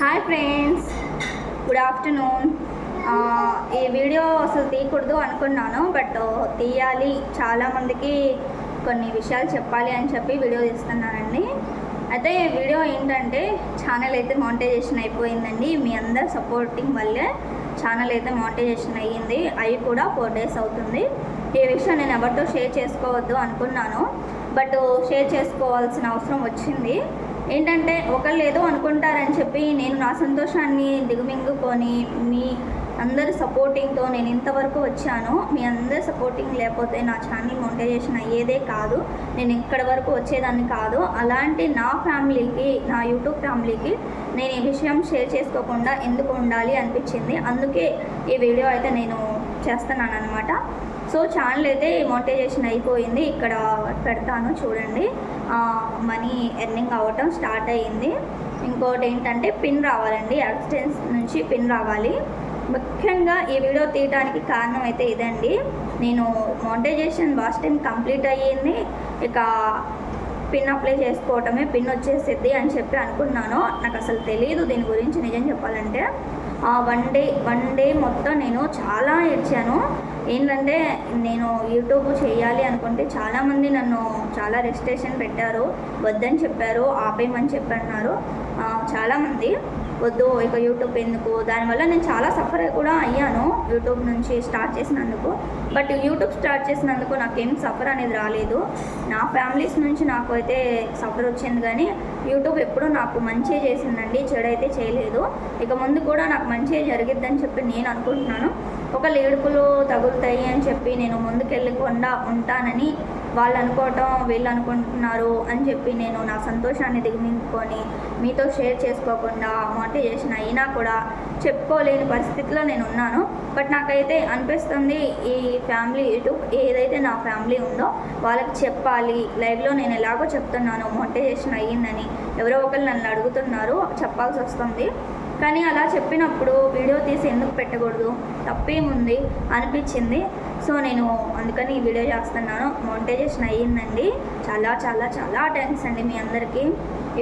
Hi friends good afternoon ఈ video అసలు తీయకూడదు అనుకున్నాను బట్ తీయాలి. చాలామందికి కొన్ని విషయాలు చెప్పాలి అని చెప్పి వీడియో తీస్తున్నానండి. అయితే వీడియో ఏంటంటే ఛానల్ అయితే మానిటైజేషన్ అయిపోయిందండి. మీ అందరు సపోర్టింగ్ వల్లే ఛానల్ అయితే మానిటైజేషన్ అయ్యింది. అవి కూడా ఫోర్ డేస్ అవుతుంది. ఈ విషయం నేను ఎవరితో షేర్ చేసుకోవద్దు అనుకున్నాను. బట్ షేర్ చేసుకోవాల్సిన అవసరం వచ్చింది. ఏంటంటే ఒకళ్ళు ఏదో అనుకుంటారని చెప్పి నేను నా సంతోషాన్ని దిగుమింగుకొని మీ అందరి సపోర్టింగ్తో నేను ఇంతవరకు వచ్చాను. మీ అందరి సపోర్టింగ్ లేకపోతే నా ఛానల్ మోనిటైజేషన్ అయ్యేదే కాదు. నేను ఇక్కడ వరకు వచ్చేదాన్ని కాదు. అలాంటి నా ఫ్యామిలీకి నా యూట్యూబ్ ఫ్యామిలీకి నేను ఈ విషయం షేర్ చేసుకోకుండా ఎందుకు ఉండాలి అనిపించింది. అందుకే ఈ వీడియో అయితే నేను చేస్తున్నాను అనమాట సో ఛానల్ అయితే మోనిటైజేషన్ అయిపోయింది. ఇక్కడ పెడతాను చూడండి. మనీ ఎర్నింగ్ అవ్వటం స్టార్ట్ అయ్యింది. ఇంకోటి ఏంటంటే పిన్ రావాలండి. ఎక్స్టెన్స్ నుంచి పిన్ రావాలి. ముఖ్యంగా ఈ వీడియో తీయడానికి కారణం అయితే ఇదండి. నేను మోనిటైజేషన్ లాస్ట్ టైం కంప్లీట్ అయ్యింది. ఇక పిన్ అప్లై చేసుకోవటమే పిన్ వచ్చేసిద్ది అని చెప్పి అనుకున్నాను. నాకు అసలు తెలియదు దీని గురించి నిజం చెప్పాలంటే. వన్ డే వన్ డే మొత్తం నేను చాలా ఏడ్చాను. ఏంటంటే నేను యూట్యూబ్ చేయాలి అనుకుంటే చాలామంది నన్ను చాలా రెజిస్ట్రేషన్ పెట్టారు వద్దని చెప్పారు ఆపేయమని చెప్పన్నారు. చాలామంది వద్దు ఇక యూట్యూబ్ ఎందుకు? దానివల్ల నేను చాలా సఫర్ కూడా అయ్యాను యూట్యూబ్ నుంచి స్టార్ట్ చేసినందుకు. బట్ యూట్యూబ్ స్టార్ట్ చేసినందుకు నాకేం సఫర్ అనేది రాలేదు. నా ఫ్యామిలీస్ నుంచి నాకు అయితే సఫర్ వచ్చింది కానీ యూట్యూబ్ ఎప్పుడూ నాకు మంచి చేసిందండి చెడైతే చేయలేదు. ఇక ముందు కూడా నాకు మంచి జరిగిద్దని చెప్పి నేను అనుకుంటున్నాను. ఒక లేడుకులు తగులుతాయి అని చెప్పి నేను ముందుకెళ్ళకుండా ఉంటానని వాళ్ళు అనుకోవటం వీళ్ళు అనుకుంటున్నారు అని చెప్పి నేను నా సంతోషాన్ని దిగమించుకొని మీతో షేర్ చేసుకోకుండా మోటివేషన్ అయినా కూడా చెప్పుకోలేని పరిస్థితిలో నేను ఉన్నాను. బట్ నాకైతే అనిపిస్తుంది ఈ ఫ్యామిలీ ఇటు ఏదైతే నా ఫ్యామిలీ ఉందో వాళ్ళకి చెప్పాలి. లైవ్లో నేను ఎలాగో చెప్తున్నాను మోటివేషన్ అయ్యిందని ఎవరో ఒకరు నన్ను అడుగుతున్నారు చెప్పాల్సి వస్తుంది కానీ అలా చెప్పినప్పుడు వీడియో తీసి ఎందుకు పెట్టకూడదు? తప్పేముంది? అనిపించింది. సో నేను అందుకని ఈ వీడియో చేస్తున్నాను. మోనిటైజేషన్ అయ్యిందండి. చాలా చాలా చాలా థ్యాంక్స్ అండి మీ అందరికీ.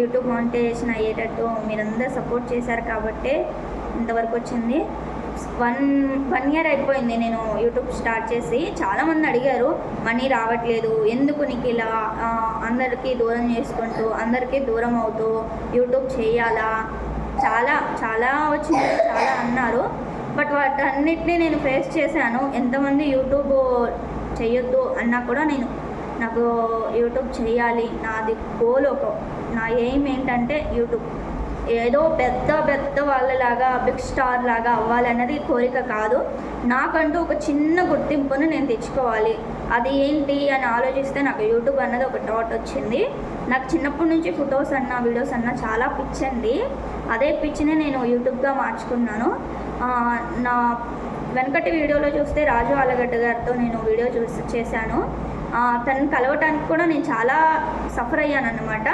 యూట్యూబ్ మోనిటైజేషన్ అయ్యేటట్టు మీరందరూ సపోర్ట్ చేశారు కాబట్టే ఇంతవరకు వచ్చింది. వన్ వన్ ఇయర్ అయిపోయింది నేను యూట్యూబ్ స్టార్ట్ చేసి. చాలామంది అడిగారు మనీ రావట్లేదు. ఎందుకు నీకు ఇలా అందరికీ దూరం చేసుకుంటూ అందరికీ దూరం అవుతూ యూట్యూబ్ చేయాలా? చాలా చాలా వచ్చింది చాలా అన్నారు. బట్ వాటన్నిటినీ నేను ఫేస్ చేశాను. ఎంతమంది యూట్యూబ్ చేయొద్దు అన్నా కూడా నేను నాకు యూట్యూబ్ చేయాలి నాది గోల్ ఒక నా ఎయిమ్ ఏంటంటే యూట్యూబ్. ఏదో పెద్ద పెద్ద వాళ్ళలాగా బిగ్ స్టార్ లాగా అవ్వాలన్నది కోరిక కాదు. నాకంటూ ఒక చిన్న గుర్తింపును నేను తెచ్చుకోవాలి. అది ఏంటి అని ఆలోచిస్తే నాకు యూట్యూబ్ అన్నది ఒక థాట్ వచ్చింది. నాకు చిన్నప్పటి నుంచి ఫొటోస్ అన్న వీడియోస్ అన్న చాలా పిచ్చండి. అదే పిచ్చినే నేను యూట్యూబ్గా మార్చుకున్నాను. నా వెనకటి వీడియోలో చూస్తే రాజు ఆలగడ్డ గారితో నేను వీడియో చూసి చేశాను. తను కలవటానికి కూడా నేను చాలా సఫర్ అయ్యాను అనమాట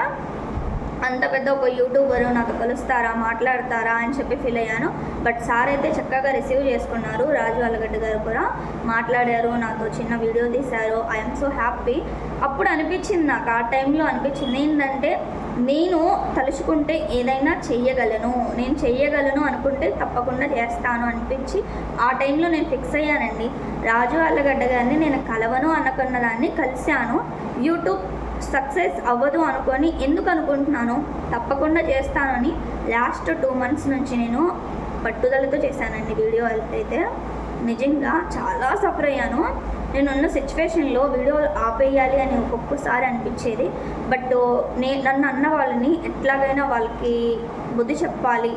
అంత పెద్ద ఒక యూట్యూబర్ నాకు కలుస్తారా మాట్లాడతారా అని చెప్పి ఫీల్ అయ్యాను. బట్ సార్ అయితే చక్కగా రిసీవ్ చేసుకున్నారు రాజు అలగడ్డ గారు కూడా మాట్లాడారు నాతో చిన్న వీడియో తీశారు. ఐఎమ్ సో హ్యాపీ అప్పుడు అనిపించింది నాకు ఆ టైంలో అనిపించింది. ఏంటంటే నేను తలుచుకుంటే ఏదైనా చెయ్యగలను నేను చెయ్యగలను అనుకుంటే తప్పకుండా చేస్తాను అనిపించి ఆ టైంలో నేను ఫిక్స్ అయ్యానండి. రాజు అల్లగడ్డ గారిని నేను కలవను అనుకున్న దాన్ని కలిశాను. యూట్యూబ్ సక్సెస్ అవ్వదు అనుకొని ఎందుకు అనుకుంటున్నాను తప్పకుండా చేస్తానని లాస్ట్ టూ మంత్స్ నుంచి నేను పట్టుదలతో చేశానండి వీడియో అయితే. నిజంగా చాలా సఫర్ అయ్యాను. నేనున్న సిచ్యువేషన్లో వీడియో ఆపేయాలి అని ఒక్కొక్కసారి అనిపించేది. బట్ నే నన్ను అన్న వాళ్ళని ఎట్లాగైనా వాళ్ళకి బుద్ధి చెప్పాలి.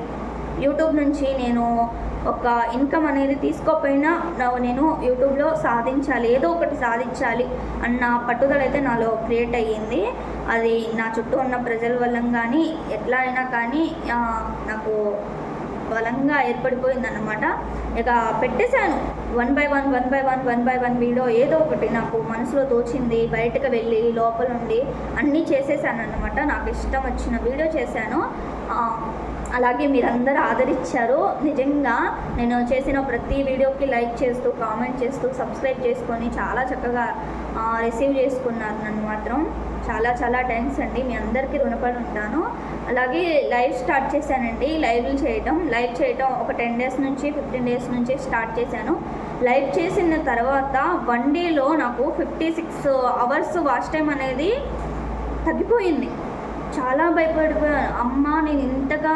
యూట్యూబ్ నుంచి నేను ఒక ఇన్కమ్ అనేది తీసుకోకపోయినా నేను యూట్యూబ్లో సాధించాలి ఏదో ఒకటి సాధించాలి అన్న పట్టుదల అయితే నాలో క్రియేట్ అయ్యింది. అది నా చుట్టూ ఉన్న ప్రజల వల్ల కానీ ఎట్లా అయినా కానీ నాకు బలంగా ఏర్పడిపోయిందన్నమాట. ఇక పెట్టేశాను. One by one one by one one by one video ఏదో ఒకటి నాకు మనసులో తోచింది బయటకు వెళ్ళి లోపల ఉండి అన్నీ చేసేసాను అనమాట నాకు ఇష్టం వచ్చిన వీడియో చేశాను. అలాగే మీరందరూ ఆదరించారు నిజంగా నేను చేసిన ప్రతి వీడియోకి లైక్ చేస్తూ కామెంట్ చేస్తూ సబ్స్క్రైబ్ చేసుకొని చాలా చక్కగా రిసీవ్ చేసుకున్నారు నన్ను మాత్రం. చాలా చాలా థ్యాంక్స్ అండి. మీ అందరికీ రుణపడి ఉంటాను. అలాగే లైవ్ స్టార్ట్ చేశానండి. లైవ్లు చేయటం లైవ్ చేయటం ఒక టెన్ డేస్ నుంచి ఫిఫ్టీన్ డేస్ నుంచి స్టార్ట్ చేశాను. లైవ్ చేసిన తర్వాత వన్ డేలో నాకు fifty six hours watch time అనేది తగ్గిపోయింది. చాలా భయపడిపోయాను అమ్మ నేను ఇంతగా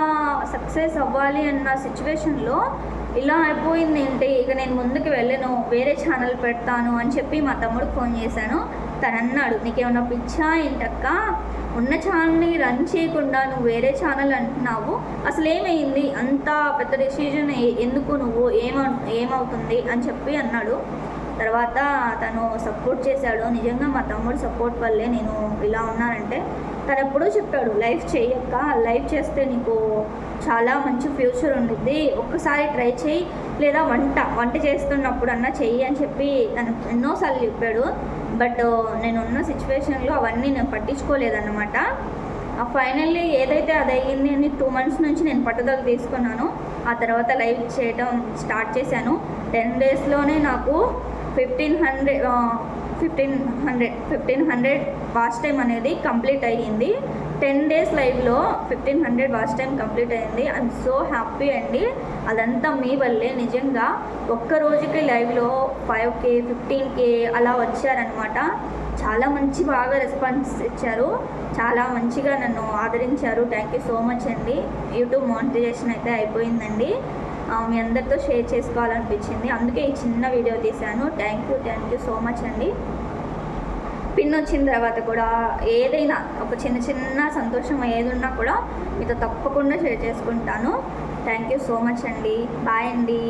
సక్సెస్ అవ్వాలి అన్న సిచ్యువేషన్లో ఇలా అయిపోయింది ఏంటి? ఇక నేను ముందుకు వెళ్ళను వేరే ఛానల్ పెడతాను అని చెప్పి మా తమ్ముడికి ఫోన్ చేశాను. తను అన్నాడు నీకేమన్నా పిచ్చా ఏంటక్క? ఉన్న ఛానల్ని రన్ చేయకుండా నువ్వు వేరే ఛానల్ అంటున్నావు. అసలు ఏమైంది? అంత పెద్ద డెసిజన్ ఎందుకు నువ్వు? ఏమ ఏమవుతుంది? అని చెప్పి అన్నాడు. తర్వాత తను సపోర్ట్ చేశాడు. నిజంగా మా తమ్ముడు సపోర్ట్ వల్లే నేను ఇలా ఉన్నానంటే తను ఎప్పుడూ చెప్పాడు లైఫ్ చేయక్క లైఫ్ చేస్తే నీకు చాలా మంచి ఫ్యూచర్ ఉండిద్ది. ఒక్కసారి ట్రై చేయి. లేదా వంట వంట చేస్తున్నప్పుడు అన్నా చెయ్యి అని చెప్పి తను ఎన్నోసార్లు చెప్పాడు. బట్ నేను ఉన్న సిచ్యువేషన్లో అవన్నీ నేను పట్టించుకోలేదన్నమాట. ఫైనల్లీ ఏదైతే అది అయ్యింది అని టూ మంత్స్ నుంచి నేను పట్టుదల తీసుకున్నాను. ఆ తర్వాత లైవ్ చేయడం స్టార్ట్ చేశాను. టెన్ డేస్లోనే నాకు fifteen hundred fifteen hundred fifteen hundred watch time అనేది కంప్లీట్ అయ్యింది. టెన్ డేస్ లైవ్లో fifteen hundred watch time complete అయ్యింది. ఐఎమ్ సో హ్యాపీ అండి. అదంతా మీ వల్లే నిజంగా. ఒక్క రోజుకి లైవ్లో ఫైవ్ కే ఫిఫ్టీన్ కే అలా వచ్చారనమాట చాలా మంచి బాగా రెస్పాన్స్ ఇచ్చారు. చాలా మంచిగా నన్ను ఆదరించారు. థ్యాంక్ యూ సో మచ్ అండి. యూట్యూబ్ మానిటైజేషన్ అయితే అయిపోయిందండి. మీ అందరితో షేర్ చేసుకోవాలనిపించింది. అందుకే ఈ చిన్న వీడియో తీశాను. Thank you thank you so much అండి. పిన్ వచ్చిన తర్వాత కూడా ఏదైనా ఒక చిన్న చిన్న సంతోషం ఏది ఉన్నా కూడా మీతో తప్పకుండా షేర్ చేసుకుంటాను. థ్యాంక్ యూ సో మచ్ అండి. బాయ్ అండి.